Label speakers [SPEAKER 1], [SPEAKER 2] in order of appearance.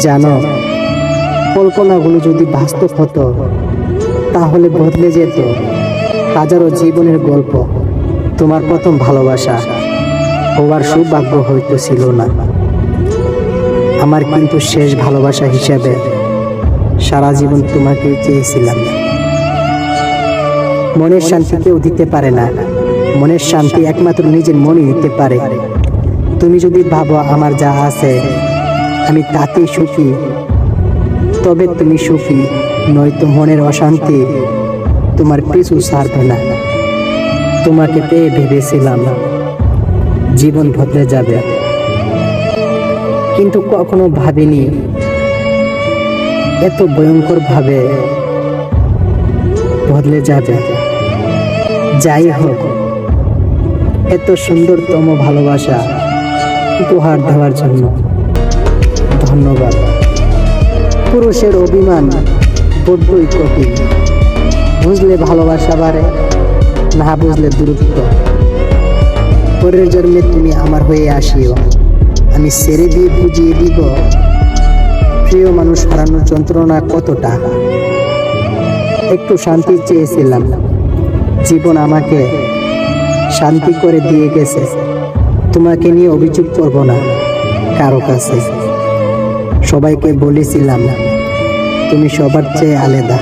[SPEAKER 1] জানো, কল্পনাগুলো যদি বাস্তব হতো, তাহলে বদলে যেত হাজারো জীবনের গল্প। তোমার প্রথম ভালোবাসা হওয়ার সৌভাগ্য হয়তো ছিল না। আমার কিন্তু শেষ ভালোবাসা হিসেবে সারা জীবন তোমাকে চেয়েছিলাম। মনের শান্তি কেউ দিতে পারে না। মনের শান্তি একমাত্র নিজের মনে দিতে পারে। তুমি যদি ভাবো আমার যা আছে, আমি তাতেই সুখী। তবে তুমি সুখী, নয়তো মনের অশান্তি তোমার পিছু ছাড়বে না। তোমাকে পেয়ে ভেবেছিলাম জীবন বদলে যাবে। কিন্তু কখনো ভাবিনি এত ভয়ঙ্কর ভাবে বদলে যাবে। যাই হোক এত সুন্দরতম ভালোবাসা উপহার দেওয়ার জন্য। ধন্যবাদ। পুরুষের অভিমান বড্ডই কঠিন। বুঝলে ভালোবাসা বাড়ে, না বুঝলে দূরত্ব। পরের জন্মে তুমি আমার হয়ে আসিও। আমি সেরে দিয়ে বুঝিয়ে দিব, প্রিয় মানুষ হারানোর যন্ত্রণা কতটা। একটু শান্তি চেয়েছিলাম। জীবন আমাকে শান্তি করে দিয়ে গেছে। তোমাকে নিয়ে অভিযোগ করব না, কারও কাছে। সবাইকে বলেছিলাম, তুমি সবার চেয়ে আলাদা।